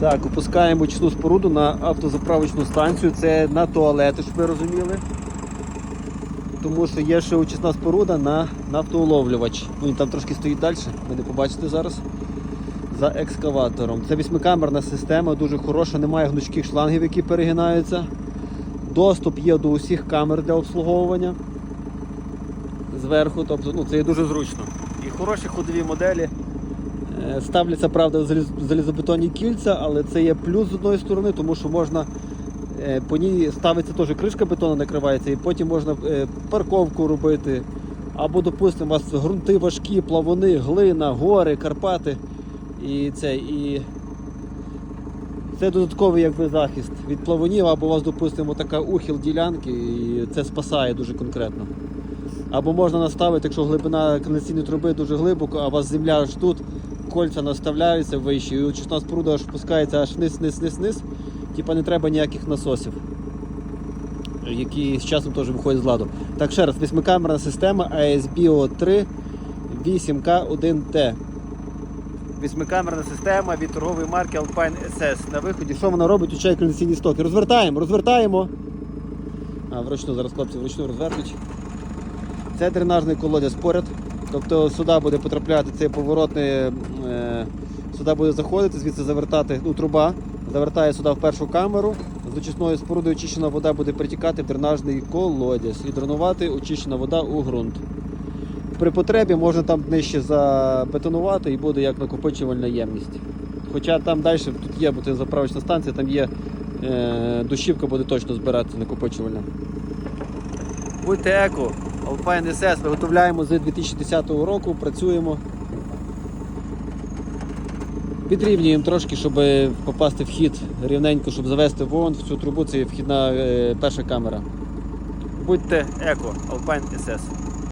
Так, опускаємо очисну споруду на автозаправочну станцію. Це на туалети, щоб ви розуміли. Тому що є ще очисна споруда на нафтоуловлювач. Ну, він там трошки стоїть далі, ви не побачите зараз. За екскаватором. Це вісьмикамерна система, дуже хороша, немає гнучких шлангів, які перегинаються. Доступ є до усіх камер для обслуговування зверху, тобто ну, це є дуже зручно. І хороші ходові моделі. Е, Ставляться, правда, заліз- залізобетонні кільця, але це є плюс з одної сторони, тому що можна е, по ній ставиться теж кришка бетону накривається, і потім можна е, парковку робити. Або, допустимо, у вас ґрунти важкі, плавуни, глина, гори, Карпати. І це, і це додатковий якби, захист від плавунів, або у вас, допустимо, така ухил ділянки, і це спасає дуже конкретно. Або можна наставити, якщо глибина каналізаційної труби дуже глибоко, а у вас земля аж тут, кольця наставляються вище, і очисна споруда аж спускається аж вниз, вниз, вниз, вниз. Типа не треба ніяких насосів, які з часом теж виходять з ладу. Так, ще раз, восьмикамерна система ASBO 3 8K1T. Вісьмикамерна система від торгової марки Alpine SS. На виході, що вона робить? Учає кондиційні стоки. Розвертаємо, розвертаємо. А, вручну зараз хлопці вручну розвертуть. Це дренажний колодязь поряд. Тобто сюди буде потрапляти цей поворотний, е, сюди буде заходити, звідси завертати ну, труба, завертає сюди в першу камеру. З очисною спорудою очищена вода буде притікати в дренажний колодязь і дренувати очищена вода у ґрунт. При потребі можна там нижче забетонувати і буде як накопичувальна ємність. Хоча там далі тут є, бо це заправочна станція, там є е, дощівка буде точно збиратися накопичувальна. Будьте еко, Alpine SS виготовляємо з 2010 року, працюємо. Підрівнюємо трошки, щоб попасти в хід рівненько, щоб завести вон в цю трубу, це вхідна е, перша камера. Будьте еко, Alpine SS.